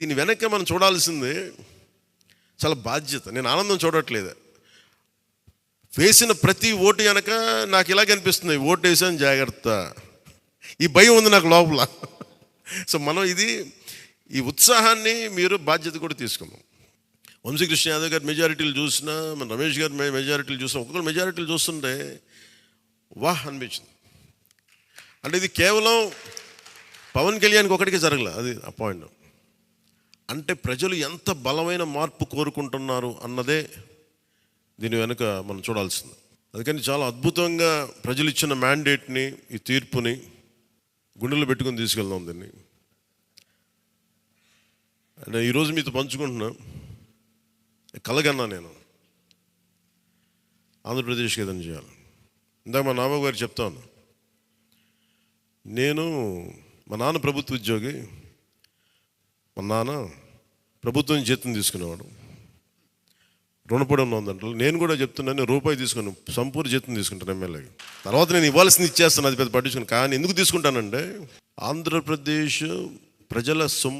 దీని వెనక్కి మనం చూడాల్సింది చాలా బాధ్యత. నేను ఆనందం చూడట్లేదు. వేసిన ప్రతి ఓటు వెనక నాకు ఇలాగ అనిపిస్తుంది ఓటు వేసాను జాగ్రత్త. ఈ భయం ఉంది నాకు లోపల. సో మనం ఇది ఈ ఉత్సాహాన్ని మీరు బాధ్యత కూడా తీసుకున్నాం. వంశీకృష్ణ యాదవ్ గారి మెజారిటీలు చూసినా మన రమేష్ గారి మెజారిటీలు చూసినా ఒక్కొక్కరు మెజారిటీలు చూస్తుంటే వాహ్ అనిపించింది. అంటే ఇది కేవలం పవన్ కళ్యాణ్కి ఒకటికి జరగలే అది ఆ పాయింట్ అంటే ప్రజలు ఎంత బలమైన మార్పు కోరుకుంటున్నారు అన్నదే దీని వెనుక మనం చూడాల్సింది. అందుకని చాలా అద్భుతంగా ప్రజలు ఇచ్చిన మ్యాండేట్ని ఈ తీర్పుని గుండెలు పెట్టుకొని తీసుకెళ్దాం దీన్ని. అంటే ఈరోజు మీతో పంచుకుంటున్నా కలగన్నా నేను. ఆంధ్రప్రదేశ్కి ఏదైనా చేయాలి. ఇందాక మా నాబాబు గారు చెప్తాను నేను మా నాన్న ప్రభుత్వ ఉద్యోగి మా నాన్న ప్రభుత్వం జీతం తీసుకునేవాడు. రుణపడి ఉన్నదంట నేను కూడా చెప్తున్నాను రూపాయి తీసుకుని సంపూర్ణ జీతం తీసుకుంటాను ఎమ్మెల్యేకి తర్వాత నేను ఇవ్వాల్సింది ఇచ్చేస్తాను అది పెద్ద పట్టించుకుని. కానీ ఎందుకు తీసుకుంటానంటే ఆంధ్రప్రదేశ్ ప్రజల సొమ్ము